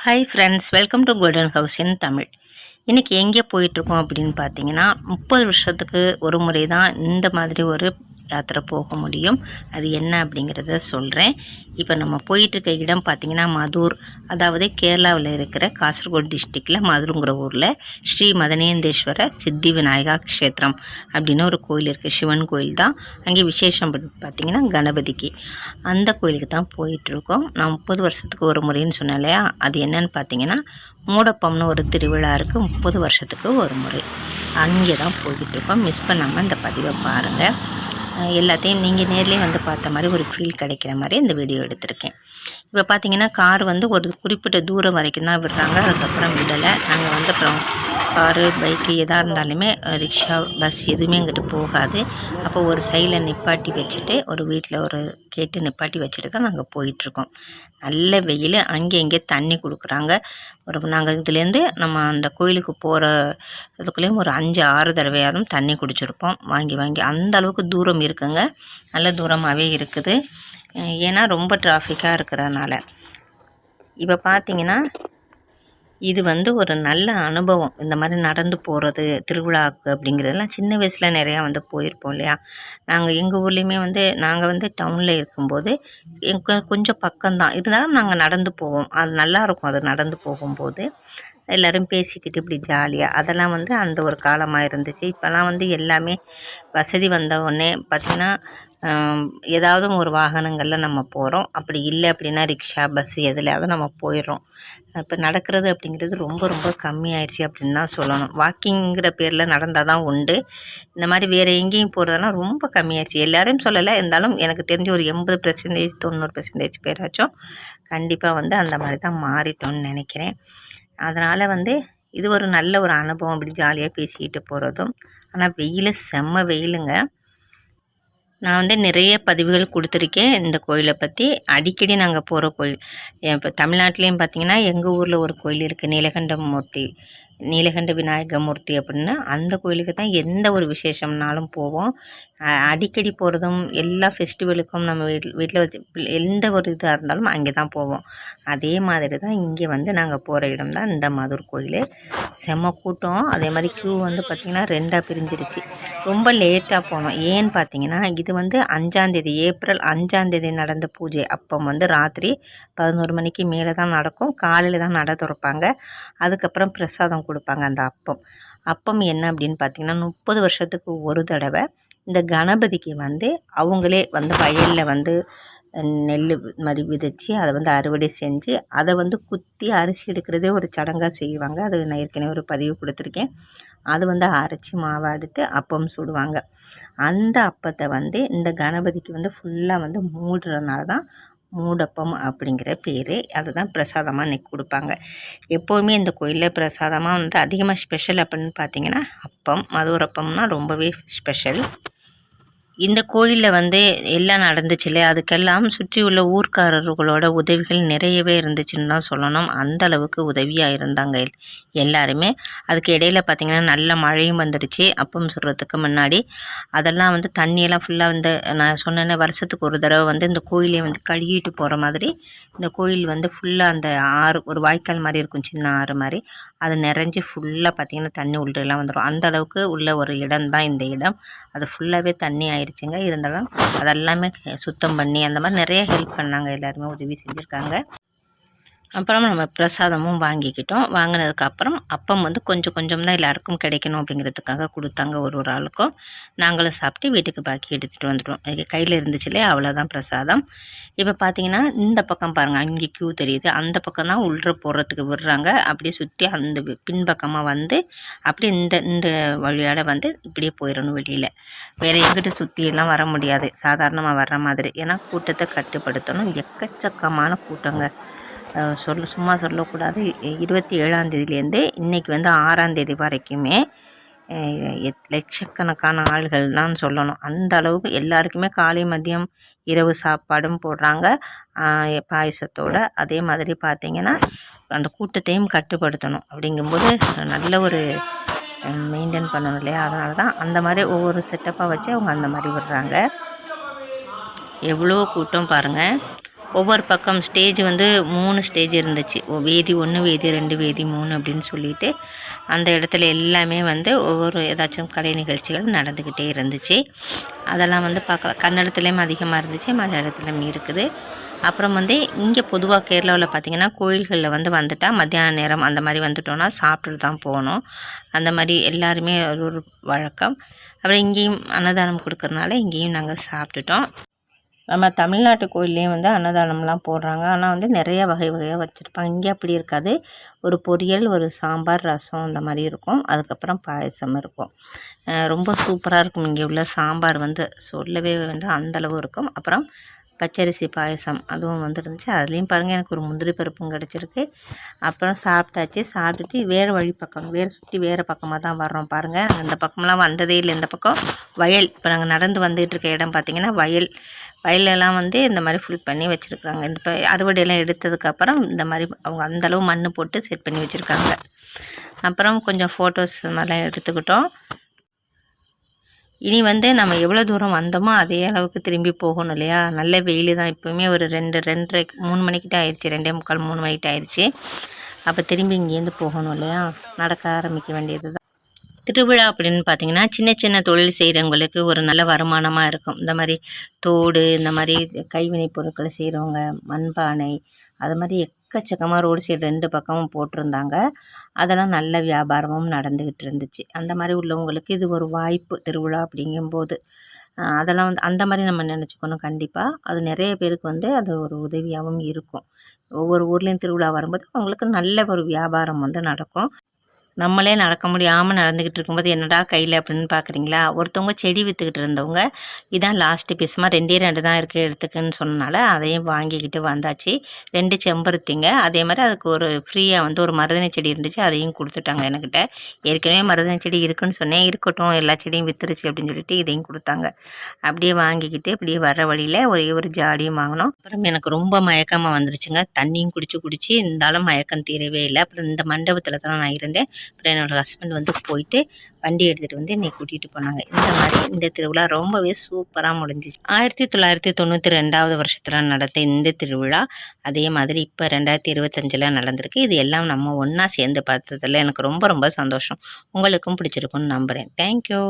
Hi friends welcome to golden house in Tamil இன்றைக்கி எங்கே போயிட்டுருக்கோம் அப்படின்னு பார்த்தீங்கன்னா முப்பது வருஷத்துக்கு ஒரு முறை தான் இந்த மாதிரி ஒரு யாத்திரை போக முடியும். அது என்ன அப்படிங்கிறத சொல்கிறேன் இப்போ நம்ம போயிட்டுருக்க இடம் பார்த்திங்கன்னா மதுர். அதாவது கேரளாவில் இருக்கிற காசர்கோடு டிஸ்ட்ரிக்டில் மதுருங்கிற ஊரில் ஸ்ரீ மதனேந்தேஸ்வர சித்தி விநாயகா க்ஷேத்திரம் அப்படின்னு ஒரு கோயில் இருக்குது சிவன் கோயில் தான். அங்கே விசேஷம் பார்த்திங்கன்னா கணபதிக்கு. அந்த கோயிலுக்கு தான் போயிட்டுருக்கோம். நான் முப்பது வருஷத்துக்கு ஒரு முறைன்னு சொன்னேன் இல்லையா? அது என்னன்னு பார்த்தீங்கன்னா மூடப்பம்னு ஒரு திருவிழா இருக்குது முப்பது வருஷத்துக்கு ஒரு முறை. அங்கே தான் போய்கிட்டுருக்கோம் மிஸ் பண்ணாமல் இந்த பதிவை பாருங்கள் எல்லாத்தையும் நீங்கள் நேர்லேயே வந்து பார்த்த மாதிரி ஒரு ஃபீல் கிடைக்கிற மாதிரி இந்த வீடியோ எடுத்திருக்கேன். இப்போ பார்த்தீங்கன்னா கார் வந்து ஒரு குறிப்பிட்ட தூரம் வரைக்கும் தான் விடுறாங்க. அதுக்கப்புறம் விடலை. நாங்கள் வந்து அப்புறம் காரு பைக்கு எதாக இருந்தாலுமே ரிக்ஷா பஸ் எதுவுமே அங்கிட்டு போகாது. அப்போ ஒரு சைடில் நிப்பாட்டி வச்சுட்டு ஒரு வீட்டில் ஒரு கேட்டு நிப்பாட்டி வச்சுட்டு தான் நாங்கள் போயிட்டுருக்கோம். நல்ல வெயில் அங்கே இங்கே தண்ணி கொடுக்குறாங்க. ஒரு நாங்கள் இதுலேருந்து நம்ம அந்த கோயிலுக்கு போகிற இதுக்குள்ளேயும் ஒரு அஞ்சு ஆறு தடவையாரும் தண்ணி குடிச்சிருப்போம். வாங்கி வாங்கி. அந்த அளவுக்கு தூரம் இருக்குங்க. நல்ல தூரமாகவே இருக்குது. ஏன்னா ரொம்ப டிராஃபிக்காக இருக்கிறதுனால. இப்போ பார்த்தீங்கன்னா இது வந்து ஒரு நல்ல அனுபவம். இந்த மாதிரி நடந்து போகிறது திருவிழாவுக்கு அப்படிங்கிறதெல்லாம் சின்ன வயசில் நிறையா வந்து போயிருப்போம் இல்லையா? நாங்கள் எங்கள் ஊர்லேயுமே வந்து நாங்கள் வந்து டவுனில் இருக்கும்போது எங்க கொஞ்சம் பக்கம்தான். இருந்தாலும் நாங்கள் நடந்து போவோம். அது நல்லா இருக்கும். அது நடந்து போகும்போது எல்லோரும் பேசிக்கிட்டு இப்படி ஜாலியாக அதெல்லாம் வந்து அந்த ஒரு காலமாக இருந்துச்சு. இப்போல்லாம் வந்து எல்லாமே வசதி வந்த உடனே பார்த்திங்கன்னா ஏதாவது ஒரு வாகனங்களில் நம்ம போகிறோம் அப்படி இல்லை அப்படின்னா ரிக்ஷா பஸ் எதுலையாவது நம்ம போயிடுறோம். இப்போ நடக்கிறது அப்படிங்கிறது ரொம்ப ரொம்ப கம்மியாயிடுச்சு அப்படின்னு தான் சொல்லணும். வாக்கிங்கிற பேரில் நடந்தால் தான் உண்டு. இந்த மாதிரி வேறு எங்கேயும் போகிறதெல்லாம் ரொம்ப கம்மியாயிடுச்சு எல்லாரையும் சொல்லலை. இருந்தாலும் எனக்கு தெரிஞ்ச ஒரு எண்பது பர்சன்டேஜ் தொண்ணூறு பர்சன்டேஜ் பேராச்சும் கண்டிப்பாக வந்து அந்த மாதிரி தான் மாறிட்டோம்னு நினைக்கிறேன். அதனால் வந்து இது ஒரு நல்ல ஒரு அனுபவம் அப்படி ஜாலியாக பேசிக்கிட்டு போகிறதும் ஆனால் வெயில் செம்ம வெயிலுங்க. நான் வந்து நிறைய பதிவுகள் கொடுத்துருக்கேன் இந்த கோயிலை பற்றி அடிக்கடி நாங்கள் போகிற கோயில் இப்போ தமிழ்நாட்டிலையும் பார்த்தீங்கன்னா எங்கள் ஊரில் ஒரு கோயில் இருக்குது நீலகண்ட மூர்த்தி நீலகண்ட விநாயக மூர்த்தி அப்படின்னு. அந்த கோயிலுக்கு தான் எந்த ஒரு விசேஷம்னாலும் போவோம். அடிக்கடி போகிறதும் எல்லா ஃபெஸ்டிவலுக்கும் நம்ம வீட்டில் வீட்டில் வச்சு எந்த ஒரு இதாக இருந்தாலும் அங்கே தான் போவோம். அதே மாதிரி தான் இங்கே வந்து நாங்கள் போகிற இடம் தான் இந்த மதுர் கோயில். செம்ம கூட்டம். அதே மாதிரி க்யூ வந்து பார்த்திங்கன்னா ரெண்டாக பிரிஞ்சிருச்சு. ரொம்ப லேட்டாக போனோம். ஏன்னு பார்த்தீங்கன்னா இது வந்து அஞ்சாந்தேதி ஏப்ரல் அஞ்சாந்தேதி நடந்த பூஜை. அப்போ வந்து ராத்திரி பதினோரு மணிக்கு மேலே தான் நடக்கும். காலையில் தான் நட திறப்பாங்க. அதுக்கப்புறம் பிரசாதம் கொடுப்பாங்க அந்த அப்பம். அப்பம் என்ன அப்படின்னு பார்த்திங்கன்னா முப்பது வருஷத்துக்கு ஒரு தடவை இந்த கணபதிக்கு வந்து அவங்களே வந்து வயலில் வந்து நெல் மாதிரி விதைச்சி அதை வந்து அறுவடை செஞ்சு அதை வந்து குத்தி அரிசி எடுக்கிறதே ஒரு சடங்காக செய்வாங்க. அது நான் ஏற்கனவே ஒரு பதிவு கொடுத்துருக்கேன். அது வந்து அரைச்சி மாவை எடுத்து அப்பம் சுடுவாங்க. அந்த அப்பத்தை வந்து இந்த கணபதிக்கு வந்து ஃபுல்லாக வந்து மூடுறதுனால தான் மூடப்பம் அப்படிங்கிற பேர் அதுதான் பிரசாதமாக இன்றைக்கி கொடுப்பாங்க. எப்போவுமே இந்த கோயிலில் பிரசாதமாக வந்து அதிகமாக ஸ்பெஷல் அப்படின்னு பார்த்தீங்கன்னா அப்பம் மதுரப்பம்னா ரொம்பவே ஸ்பெஷல் இந்த கோயிலில் வந்து எல்லாம் நடந்துச்சுல அதுக்கெல்லாம் சுற்றி உள்ள ஊர்க்காரர்களோட உதவிகள் நிறையவே இருந்துச்சுன்னு தான் சொல்லணும். அந்த அளவுக்கு உதவியாக இருந்தாங்க எல்- எல்லாருமே. அதுக்கு இடையில பார்த்திங்கன்னா நல்ல மழையும் வந்துடுச்சு. அப்பம் சுடுறதுக்கு முன்னாடி அதெல்லாம் வந்து தண்ணியெல்லாம் ஃபுல்லாக வந்து நான் சொன்னேன்னே வருஷத்துக்கு ஒரு தடவை வந்து இந்த கோயிலே வந்து கழுகிட்டு போகிற மாதிரி இந்த கோயில் வந்து ஃபுல்லாக அந்த ஆறு ஒரு வாய்க்கால் மாதிரி இருக்கும் சின்ன ஆறு மாதிரி. அது நிறைஞ்சு ஃபுல்லாக பார்த்திங்கன்னா தண்ணி உள்ளெல்லாம் வந்துடும் அந்த அளவுக்கு உள்ள ஒரு இடம் தான் இந்த இடம். அது ஃபுல்லாகவே தண்ணி ஆயிடுச்சுங்க இருந்தாலும் அதெல்லாமே சுத்தம் பண்ணி அந்த மாதிரி நிறைய ஹெல்ப் பண்ணாங்க. எல்லாருமே உதவி செஞ்சுருக்காங்க. அப்புறம் நம்ம பிரசாதமும் வாங்கிக்கிட்டோம். வாங்கினதுக்கப்புறம் அப்பம் வந்து கொஞ்சம் கொஞ்சம் தான் எல்லாருக்கும் கிடைக்கணும் அப்படிங்கிறதுக்காக கொடுத்தாங்க ஒரு ஒரு ஆளுக்கும். நாங்களும் சாப்பிட்டு வீட்டுக்கு பாக்கி எடுத்துகிட்டு வந்துட்டோம். எனக்கு கையில் இருந்துச்சுலே அவ்வளோதான் பிரசாதம். இப்போ பார்த்தீங்கன்னா இந்த பக்கம் பாருங்கள் அங்கே க்யூ தெரியுது. அந்த பக்கம் தான் உள்ள போகிறதுக்கு விடுறாங்க. அப்படியே சுற்றி அந்த பின்பக்கமாக வந்து அப்படியே இந்த இந்த வழியால் வந்து இப்படியே போயிடணும் வெளியில். வேறு எங்கிட்ட சுற்றியெல்லாம் வர முடியாது. சாதாரணமாக வர்ற மாதிரி. ஏன்னா கூட்டத்தை கட்டுப்படுத்தணும். எக்கச்சக்கமான கூட்டங்க. சொல்ல சும்மா சொல்லக்கூடாது. இருபத்தி ஏழாம் தேதியிலேருந்து இன்றைக்கி வந்து ஆறாம் தேதி வரைக்குமே எத்- லட்சக்கணக்கான ஆள்கள் தான் சொல்லணும். அந்த அளவுக்கு எல்லாருக்குமே காலை மதியம் இரவு சாப்பாடும் போடுறாங்க. பாயசத்தோடு. அதே மாதிரி பார்த்திங்கன்னா அந்த கூட்டத்தையும் கட்டுப்படுத்தணும். அப்படிங்கும்போது நல்ல ஒரு மெயின்டைன் பண்ணணும் இல்லையா? அதனால தான் அந்த மாதிரி ஒவ்வொரு செட்டப்பாக வச்சு அவங்க அந்த மாதிரி விடுறாங்க. எவ்வளோ கூட்டம் பாருங்கள் ஒவ்வொரு பக்கம் ஸ்டேஜ் வந்து மூணு ஸ்டேஜ் இருந்துச்சு. ஒ- வேதி ஒன்று வேதி ரெண்டு வேதி மூணு அப்படின்னு சொல்லிட்டு அந்த இடத்துல எல்லாமே வந்து ஒவ்வொரு ஏதாச்சும் கலை நிகழ்ச்சிகள் நடந்துக்கிட்டே இருந்துச்சு. அதெல்லாம் வந்து பார்க்க கன்னடத்துலேயும் அதிகமாக இருந்துச்சு மலையாளத்துலேயும் இருக்குது. அப்புறம் வந்து இங்கே பொதுவாக கேரளாவில் பார்த்தீங்கன்னா கோயில்களில் வந்து வந்துட்டால் மத்தியான நேரம் அந்த மாதிரி வந்துட்டோன்னா சாப்பிட்டுட்டு தான் போகணும். அந்த மாதிரி எல்லாருமே ஒரு ஒரு வழக்கம். அப்புறம் இங்கேயும் அன்னதானம் கொடுக்கறனால இங்கேயும் நாங்கள் சாப்பிட்டுட்டோம். நம்ம தமிழ்நாட்டு கோயில்லையும் வந்து அன்னதானம்லாம் போடுறாங்க. ஆனால் வந்து நிறைய வகை வகையாக வச்சுருப்பாங்க. இங்கே அப்படி இருக்காது. ஒரு பொரியல் ஒரு சாம்பார் ரசம் அந்த மாதிரி இருக்கும். அதுக்கப்புறம் பாயசம் இருக்கும். ரொம்ப சூப்பராக இருக்கும். இங்கே உள்ள சாம்பார் வந்து சொல்லவே வந்து அந்தளவு இருக்கும். அப்புறம் பச்சரிசி பாயசம் அதுவும் வந்துருந்துச்சு. அதுலேயும் பாருங்கள் எனக்கு ஒரு முந்திரி பருப்பும் கிடச்சிருக்கு. அப்புறம் சாப்பிட்டாச்சு. சாப்பிட்டுட்டு வேறு வழி பக்கம் வேறு சுற்றி வேறு பக்கமாக தான் வர்றோம் பாருங்கள் நாங்கள் இந்த பக்கம்லாம் வந்ததே இல்லை. இந்த பக்கம் வயல் இப்போ நாங்கள் நடந்து வந்துகிட்ருக்க இருக்க இடம் பார்த்திங்கன்னா வயல். வயலெல்லாம் வந்து இந்த மாதிரி ஃபுல் பண்ணி வச்சுருக்குறாங்க. இந்த இப்போ அறுவடையெல்லாம் எடுத்ததுக்கப்புறம் இந்த மாதிரி அவங்க அந்தளவு மண் போட்டு செட் பண்ணி வச்சுருக்காங்க. அப்புறம் கொஞ்சம் ஃபோட்டோஸ் மாதிரிலாம் எடுத்துக்கிட்டோம். இனி வந்து நம்ம எவ்வளோ தூரம் வந்தோமோ அதே அளவுக்கு திரும்பி போகணும் இல்லையா? நல்ல வெயில் தான் இப்போவுமே ஒரு ரெண்டு ரெண்டரை மூணு மணிக்கிட்ட ஆயிடுச்சு ரெண்டே முக்கால் மூணு மணிக்கிட்ட ஆயிடுச்சு அப்போ திரும்பி இங்கேருந்து போகணும் இல்லையா? நடக்க ஆரம்பிக்க வேண்டியது தான் திருவிழா அப்படின்னு பார்த்தீங்கன்னா சின்ன சின்ன தொழில் செய்கிறவங்களுக்கு ஒரு நல்ல வருமானமாக இருக்கும். இந்த மாதிரி தோடு இந்த மாதிரி கைவினை பொருட்களை செய்கிறவங்க மண்பானை அது மாதிரி எக்கச்சக்கமாக ரோடு சைடு ரெண்டு பக்கமும் போட்டிருந்தாங்க. அதெல்லாம் நல்ல வியாபாரமும் நடந்துக்கிட்டு இருந்துச்சு அந்த மாதிரி உள்ளவங்களுக்கு இது ஒரு வாய்ப்பு திருவிழா அப்படிங்கும்போது. அதெல்லாம் வந்து அந்த மாதிரி நம்ம நினச்சிக்கணும் கண்டிப்பாக அது நிறைய பேருக்கு வந்து அது ஒரு உதவியாகவும் இருக்கும். ஒவ்வொரு ஊர்லேயும் திருவிழா வரும்போது அவங்களுக்கு நல்ல ஒரு வியாபாரம் வந்து நடக்கும். நம்மளே நடக்க முடியாமல் நடந்துக்கிட்டு இருக்கும்போது என்னடா கையில் அப்படின்னு பார்க்குறீங்களா ஒருத்தவங்க செடி விற்றுக்கிட்டு இருந்தவங்க இதான் லாஸ்ட்டு பீஸுமா ரெண்டே ரெண்டு தான் இருக்குது எடுத்துக்குன்னு சொன்னனால அதையும் வாங்கிக்கிட்டு வந்தாச்சு. ரெண்டு செம்பருத்திங்க. அதே மாதிரி அதுக்கு ஒரு ஃப்ரீயாக வந்து ஒரு மருதனை செடி இருந்துச்சு. அதையும் கொடுத்துட்டாங்க என்கிட்ட ஏற்கனவே மருதனை செடி இருக்குன்னு சொன்னேன். இருக்கட்டும் எல்லா செடியும் வித்துருச்சு அப்படின்னு சொல்லிட்டு இதையும் கொடுத்தாங்க. அப்படியே வாங்கிக்கிட்டு அப்படியே வர வழியில் ஒரே ஒரு ஜாடியும் வாங்கினோம். அப்புறம் எனக்கு ரொம்ப மயக்கமாக வந்துருச்சுங்க. தண்ணியும் குடிச்சு குடிச்சு இருந்தாலும் மயக்கம் தீரவே இல்லை. அப்புறம் இந்த மண்டபத்தில் தான் நான் இருந்தேன். அப்புறம் என்னோட ஹஸ்பண்ட் வந்து போயிட்டு வண்டி எடுத்துகிட்டு வந்து என்னை கூட்டிகிட்டு போனாங்க. இந்த மாதிரி இந்த திருவிழா ரொம்பவே சூப்பராக முடிஞ்சிச்சு. ஆயிரத்தி தொள்ளாயிரத்தி தொண்ணூற்றி ரெண்டாவது வருஷத்தில் நடந்த இந்த திருவிழா அதே மாதிரி இப்போ ரெண்டாயிரத்தி இருபத்தஞ்சில் நடந்திருக்கு. இது எல்லாம் நம்ம ஒன்றா சேர்ந்து பார்த்ததில் எனக்கு ரொம்ப ரொம்ப சந்தோஷம். உங்களுக்கும் பிடிச்சிருக்கும்னு நம்புகிறேன் தேங்க்யூ